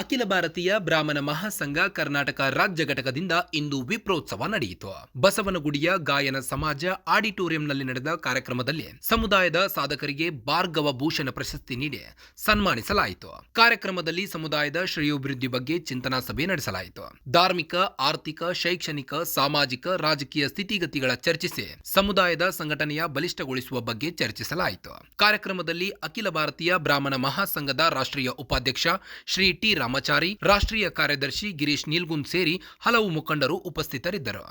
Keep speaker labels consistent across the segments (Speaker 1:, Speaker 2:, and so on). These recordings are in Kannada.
Speaker 1: ಅಖಿಲ ಭಾರತೀಯ ಬ್ರಾಹ್ಮಣ ಮಹಾಸಂಘ ಕರ್ನಾಟಕ ರಾಜ್ಯ ಘಟಕದಿಂದ ಇಂದು ವಿಪ್ರೋತ್ಸವ ನಡೆಯಿತು. ಬಸವನಗುಡಿಯ ಗಾಯನ ಸಮಾಜ ಆಡಿಟೋರಿಯಂನಲ್ಲಿ ನಡೆದ ಕಾರ್ಯಕ್ರಮದಲ್ಲಿ ಸಮುದಾಯದ ಸಾಧಕರಿಗೆ ಭಾರ್ಗವ ಭೂಷಣ ಪ್ರಶಸ್ತಿ ನೀಡಿ ಸನ್ಮಾನಿಸಲಾಯಿತು. ಕಾರ್ಯಕ್ರಮದಲ್ಲಿ ಸಮುದಾಯದ ಶ್ರೇಯೋಭಿವೃದ್ಧಿ ಬಗ್ಗೆ ಚಿಂತನಾ ಸಭೆ ನಡೆಸಲಾಯಿತು. ಧಾರ್ಮಿಕ, ಆರ್ಥಿಕ, ಶೈಕ್ಷಣಿಕ, ಸಾಮಾಜಿಕ, ರಾಜಕೀಯ ಸ್ಥಿತಿಗತಿಗಳ ಚರ್ಚಿಸಿ ಸಮುದಾಯದ ಸಂಘಟನೆಯ ಬಲಿಷ್ಠಗೊಳಿಸುವ ಬಗ್ಗೆ ಚರ್ಚಿಸಲಾಯಿತು. ಕಾರ್ಯಕ್ರಮದಲ್ಲಿ ಅಖಿಲ ಭಾರತೀಯ ಬ್ರಾಹ್ಮಣ ಮಹಾಸಂಘದ ರಾಷ್ಟ್ರೀಯ ಉಪಾಧ್ಯಕ್ಷ ಶ್ರೀ ಟಿ. ರಾಮಚಾರಿ ರಾಷ್ಟ್ರೀಯ ಕಾರ್ಯದರ್ಶಿ ಗಿರೀಶ್ ನೀಲ್ಗುಂದ್ ಸೇರಿ ಹಲವು ಮುಖಂಡರು ಉಪಸ್ಥಿತರಿದ್ದರು.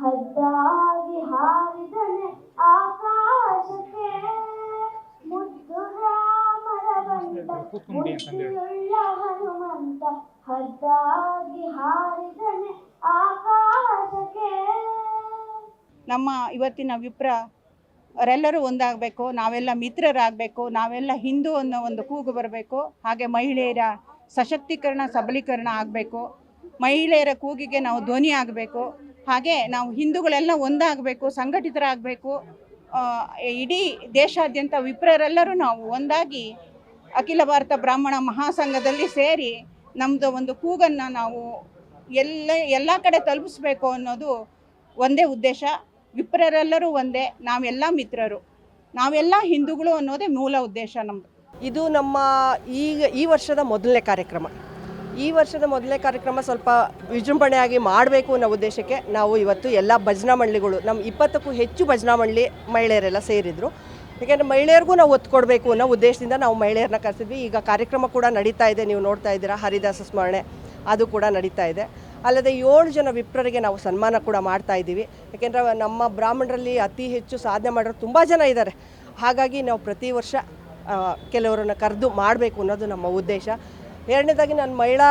Speaker 2: ಹದ್ದಾಗಿ ಹಾರಿದನೆ ಆಕಾಶಕ್ಕೆ. ಮುದ್ದು ರಾಮರವಂಡ ಬುದ್ಧಿಯುಳ್ಳ ಹನುಮಂತ ಹದ್ದಾಗಿ ಹಾರಿದನೆ ಆಕಾಶಕ್ಕೆ.
Speaker 3: ನಮ್ಮ ಇವತ್ತಿನ ವಿಪ್ರ ಅವರೆಲ್ಲರೂ ಒಂದಾಗಬೇಕು ನಾವೆಲ್ಲ ಮಿತ್ರರಾಗಬೇಕು ನಾವೆಲ್ಲ ಹಿಂದೂ ಅನ್ನೋ ಒಂದು ಕೂಗು ಬರಬೇಕು ಹಾಗೆ ಮಹಿಳೆಯರ ಸಶಕ್ತೀಕರಣ ಸಬಲೀಕರಣ ಆಗಬೇಕು. ಮಹಿಳೆಯರ ಕೂಗಿಗೆ ನಾವು ಧ್ವನಿ ಆಗಬೇಕು. ಹಾಗೆ ನಾವು ಹಿಂದೂಗಳೆಲ್ಲ ಒಂದಾಗಬೇಕು, ಸಂಘಟಿತರಾಗಬೇಕು ಇಡೀ ದೇಶಾದ್ಯಂತ ವಿಪ್ರರೆಲ್ಲರೂ ನಾವು ಒಂದಾಗಿ ಅಖಿಲ ಭಾರತ ಬ್ರಾಹ್ಮಣ ಮಹಾಸಂಘದಲ್ಲಿ ಸೇರಿ ನಮ್ಮದು ಒಂದು ಕೂಗನ್ನು ನಾವು ಎಲ್ಲ ಎಲ್ಲ ಕಡೆ ತಲುಪಿಸ್ಬೇಕು ಅನ್ನೋದು ಒಂದೇ ಉದ್ದೇಶ. ವಿಪ್ರರೆಲ್ಲರೂ ಒಂದೇ, ನಾವೆಲ್ಲ ಮಿತ್ರರು. ನಾವೆಲ್ಲ ಹಿಂದೂಗಳು ಅನ್ನೋದೇ ಮೂಲ ಉದ್ದೇಶ ನಮ್ಮದು
Speaker 4: ಇದು ನಮ್ಮ ಈಗ ಈ ವರ್ಷದ ಮೊದಲನೇ ಕಾರ್ಯಕ್ರಮ. ಈ ವರ್ಷದ ಮೊದಲನೇ ಕಾರ್ಯಕ್ರಮ ಸ್ವಲ್ಪ ವಿಜೃಂಭಣೆಯಾಗಿ ಮಾಡಬೇಕು ಅನ್ನೋ ಉದ್ದೇಶಕ್ಕೆ ನಾವು ಇವತ್ತು ಎಲ್ಲ ಭಜನಾ ಮಂಡಳಿಗಳು, ನಮ್ಮ ಇಪ್ಪತ್ತಕ್ಕೂ ಹೆಚ್ಚು ಭಜನಾ ಮಂಡಳಿ ಮಹಿಳೆಯರೆಲ್ಲ ಸೇರಿದ್ರು. ಯಾಕೆಂದರೆ ಮಹಿಳೆಯರಿಗೂ ನಾವು ಒತ್ತು ಕೊಡಬೇಕು ಅನ್ನೋ ಉದ್ದೇಶದಿಂದ ನಾವು ಮಹಿಳೆಯರನ್ನ ಕರೆಸಿದ್ವಿ. ಈಗ ಕಾರ್ಯಕ್ರಮ ಕೂಡ ನಡೀತಾ ಇದೆ. ನೀವು ನೋಡ್ತಾ ಇದ್ದೀರಾ, ಹರಿದಾಸ ಸ್ಮರಣೆ ಅದು ಕೂಡ ನಡೀತಾ ಇದೆ. ಅಲ್ಲದೆ ಏಳು ಜನ ವಿಪ್ರರಿಗೆ ನಾವು ಸನ್ಮಾನ ಕೂಡ ಮಾಡ್ತಾ ಇದ್ದೀವಿ. ಯಾಕೆಂದರೆ ನಮ್ಮ ಬ್ರಾಹ್ಮಣರಲ್ಲಿ ಅತಿ ಹೆಚ್ಚು ಸಾಧನೆ ಮಾಡೋರು ತುಂಬ ಜನ ಇದ್ದಾರೆ. ಹಾಗಾಗಿ ನಾವು ಪ್ರತಿ ವರ್ಷ ಕೆಲವರನ್ನು ಕರೆದು ಮಾಡಬೇಕು ಅನ್ನೋದು ನಮ್ಮ ಉದ್ದೇಶ. ಎರಡನೇದಾಗಿ ನಾನು ಮಹಿಳಾ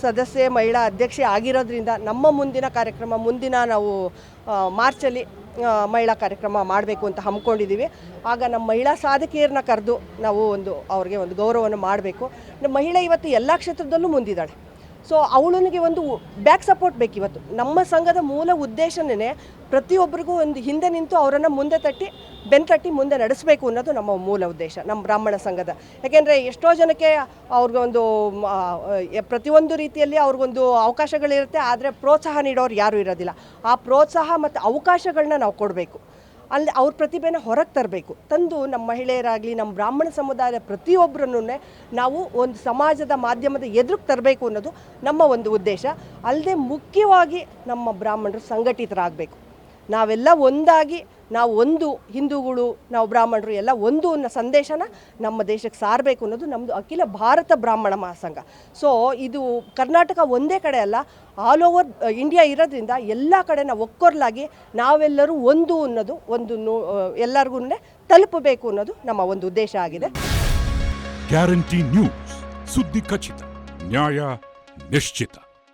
Speaker 4: ಸದಸ್ಯೆ, ಮಹಿಳಾ ಅಧ್ಯಕ್ಷೆ ಆಗಿರೋದ್ರಿಂದ ನಮ್ಮ ಮುಂದಿನ ಕಾರ್ಯಕ್ರಮ, ಮುಂದಿನ ನಾವು ಮಾರ್ಚಲ್ಲಿ ಮಹಿಳಾ ಕಾರ್ಯಕ್ರಮ ಮಾಡಬೇಕು ಅಂತ ಹಮ್ಮಿಕೊಂಡಿದ್ದೀವಿ. ಆಗ ನಮ್ಮ ಮಹಿಳಾ ಸಾಧಕಿಯರನ್ನ ಕರೆದು ನಾವು ಒಂದು, ಅವ್ರಿಗೆ ಒಂದು ಗೌರವವನ್ನು ಮಾಡಬೇಕು. ಮಹಿಳೆ ಇವತ್ತು ಎಲ್ಲ ಕ್ಷೇತ್ರದಲ್ಲೂ ಮುಂದಿದ್ದಾಳೆ. ಸೊ ಅವಳನಿಗೆ ಒಂದು ಬ್ಯಾಕ್ ಸಪೋರ್ಟ್ ಬೇಕು ಇವತ್ತು. ನಮ್ಮ ಸಂಘದ ಮೂಲ ಉದ್ದೇಶನೇ ಪ್ರತಿಯೊಬ್ಬರಿಗೂ ಒಂದು ಹಿಂದೆ ನಿಂತು ಅವರನ್ನು ಮುಂದೆ ತಟ್ಟಿ, ಬೆನ್ ತಟ್ಟಿ ಮುಂದೆ ನಡೆಸಬೇಕು ಅನ್ನೋದು ನಮ್ಮ ಮೂಲ ಉದ್ದೇಶ, ನಮ್ಮ ಬ್ರಾಹ್ಮಣ ಸಂಘದ. ಯಾಕೆಂದರೆ ಎಷ್ಟೋ ಜನಕ್ಕೆ ಅವ್ರಿಗೊಂದು ಪ್ರತಿಯೊಂದು ರೀತಿಯಲ್ಲಿ ಅವ್ರಿಗೊಂದು ಅವಕಾಶಗಳಿರುತ್ತೆ, ಆದರೆ ಪ್ರೋತ್ಸಾಹ ನೀಡೋರು ಯಾರೂ ಇರೋದಿಲ್ಲ. ಆ ಪ್ರೋತ್ಸಾಹ ಮತ್ತು ಅವಕಾಶಗಳನ್ನ ನಾವು ಕೊಡಬೇಕು. ಅಲ್ಲಿ ಅವ್ರ ಪ್ರತಿಭೆನ ಹೊರಗೆ ತರಬೇಕು. ತಂದು ನಮ್ಮ ಮಹಿಳೆಯರಾಗಲಿ, ನಮ್ಮ ಬ್ರಾಹ್ಮಣ ಸಮುದಾಯದ ಪ್ರತಿಯೊಬ್ಬರನ್ನು ನಾವು ಒಂದು ಸಮಾಜದ ಮಾಧ್ಯಮದ ಎದುರಿಗೆ ತರಬೇಕು ಅನ್ನೋದು ನಮ್ಮ ಒಂದು ಉದ್ದೇಶ. ಅಲ್ಲದೆ ಮುಖ್ಯವಾಗಿ ನಮ್ಮ ಬ್ರಾಹ್ಮಣರು ಸಂಘಟಿತರಾಗಬೇಕು. ನಾವೆಲ್ಲ ಒಂದಾಗಿ ನಾವು ಒಂದು ಹಿಂದೂಗಳು, ನಾವು ಬ್ರಾಹ್ಮಣರು ಎಲ್ಲ ಒಂದು ಅನ್ನೋ ಸಂದೇಶನ ನಮ್ಮ ದೇಶಕ್ಕೆ ಸಾರಬೇಕು ಅನ್ನೋದು ನಮ್ಮದು ಅಖಿಲ ಭಾರತ ಬ್ರಾಹ್ಮಣ ಮಹಾಸಂಘ. ಸೊ ಇದು ಕರ್ನಾಟಕ ಒಂದೇ ಕಡೆ ಅಲ್ಲ ಆಲ್ ಓವರ್ ಇಂಡಿಯಾ ಇರೋದ್ರಿಂದ ಎಲ್ಲ ಕಡೆ ನಾವು ಒಕ್ಕೊರ್ಲಾಗಿ ನಾವೆಲ್ಲರೂ ಒಂದು ಅನ್ನೋದು, ಒಂದು ಎಲ್ಲರಿಗೂ ತಲುಪಬೇಕು ಅನ್ನೋದು ನಮ್ಮ ಒಂದು ಉದ್ದೇಶ ಆಗಿದೆ.
Speaker 5: ಗ್ಯಾರಂಟಿ ನ್ಯೂಸ್ ಸುದ್ದಿ ಖಚಿತ, ನ್ಯಾಯ ನಿಶ್ಚಿತ.